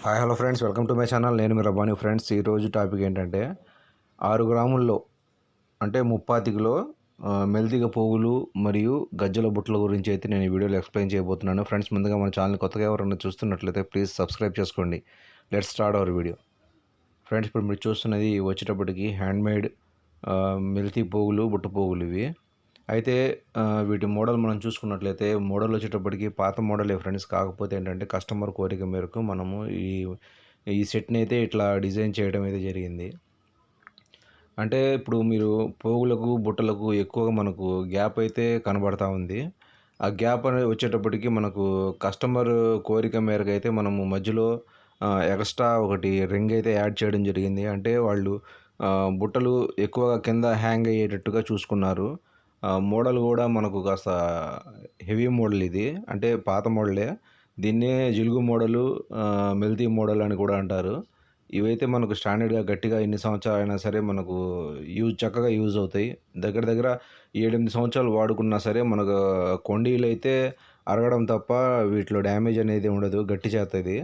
Hi hello friends welcome to my channel నేను మీ Rabbani friends ఈరోజు టాపిక్ ఏంటంటే ఆరు గ్రాముల్లో అంటే ముప్పాతికిలో ఆ, మెల్తిగ పోగులు మరియు గజ్జల బుట్టల గురించి అయితే నేను ఈ వీడియోలో ఎక్స్ప్లెయిన్ చేయబోతున్నాను. ఫ్రెండ్స్ ముందుగా మన ఛానల్ కొత్తగా ఎవరైనా చూస్తున్నట్లయితే ప్లీజ్ సబ్స్క్రైబ్ చేసుకోండి. Let start our video friends ఇప్పుడు మీరు చూస్తున్నది వచ్చేటప్పటికి హ్యాండ్మేడ్ మెల్తీ పోగులు బుట్ట పోగులు ఇవి. అయితే వీటి మోడల్ మనం చూసుకున్నట్లయితే మోడల్ వచ్చేటప్పటికి పాత మోడలే ఫ్రెండ్స్. కాకపోతే ఏంటంటే కస్టమర్ కోరిక మేరకు మనము ఈ ఈ సెట్ని అయితే ఇట్లా డిజైన్ చేయడం అయితే జరిగింది. అంటే ఇప్పుడు మీరు పోగులకు బుట్టలకు ఎక్కువగా మనకు గ్యాప్ అయితే కనబడతా ఉంది. ఆ గ్యాప్ అనేది వచ్చేటప్పటికి మనకు కస్టమర్ కోరిక మేరకు అయితే మనము మధ్యలో ఎక్స్ట్రా ఒకటి రింగ్ అయితే యాడ్ చేయడం జరిగింది. అంటే వాళ్ళు బుట్టలు ఎక్కువగా కింద హ్యాంగ్ అయ్యేటట్టుగా చూసుకున్నారు. మోడల్ కూడా మనకు కాస్త హెవీ మోడల్ ఇది. అంటే పాత మోడలే. దీన్నే జిలుగు మోడలు మెల్తీ మోడల్ అని కూడా అంటారు. ఇవైతే మనకు స్టాండర్డ్గా గట్టిగా ఎన్ని సంవత్సరాలు అయినా సరే మనకు యూజ్ చక్కగా యూజ్ అవుతాయి. దగ్గర దగ్గర ఏడెనిమిది సంవత్సరాలు వాడుకున్నా సరే మనకు కొండీలు అయితే అరగడం తప్ప వీటిలో డ్యామేజ్ అనేది ఉండదు. గట్టి చేస్తుంది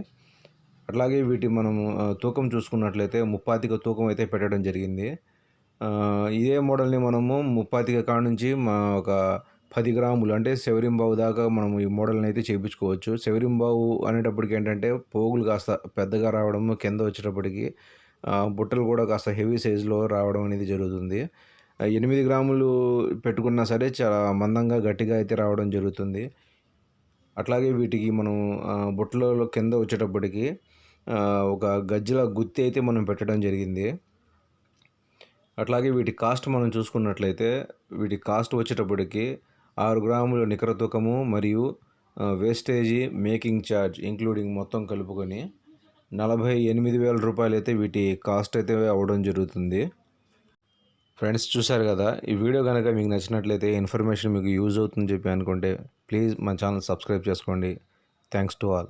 అట్లాగే వీటి మనము తూకం చూసుకున్నట్లయితే ముప్పాతిక తూకం అయితే పెట్టడం జరిగింది. ఇదే మోడల్ని మనము ముప్పాతిక కాడ నుంచి మా ఒక పది గ్రాములు అంటే శవరింబావు దాకా మనం ఈ మోడల్ని అయితే చేయించుకోవచ్చు శవరింబావు అనేటప్పటికి ఏంటంటే పోగులు కాస్త పెద్దగా రావడం కింద వచ్చేటప్పటికి బుట్టలు కూడా కాస్త హెవీ సైజులో రావడం అనేది జరుగుతుంది. ఎనిమిది గ్రాములు పెట్టుకున్నా సరే చాలా మందంగా గట్టిగా అయితే రావడం జరుగుతుంది. అట్లాగే వీటికి మనం బుట్టలలో కింద వచ్చేటప్పటికి ఒక గజ్జల గుత్తి అయితే మనం పెట్టడం జరిగింది. అట్లాగే వీటి కాస్ట్ మనం చూసుకున్నట్లయితే వీటి కాస్ట్ వచ్చేటప్పటికి ఆరు గ్రాముల నికర తూకము మరియు వేస్టేజీ మేకింగ్ ఛార్జ్ ఇంక్లూడింగ్ మొత్తం కలుపుకొని నలభై ఎనిమిది వేల రూపాయలు అయితే వీటి కాస్ట్ అయితే అవ్వడం జరుగుతుంది. ఫ్రెండ్స్ చూశారు కదా? ఈ వీడియో కనుక మీకు నచ్చినట్లయితే ఇన్ఫర్మేషన్ మీకు యూజ్ అవుతుందని చెప్పి అనుకుంటే ప్లీజ్ మా ఛానల్ సబ్స్క్రైబ్ చేసుకోండి. Thanks to all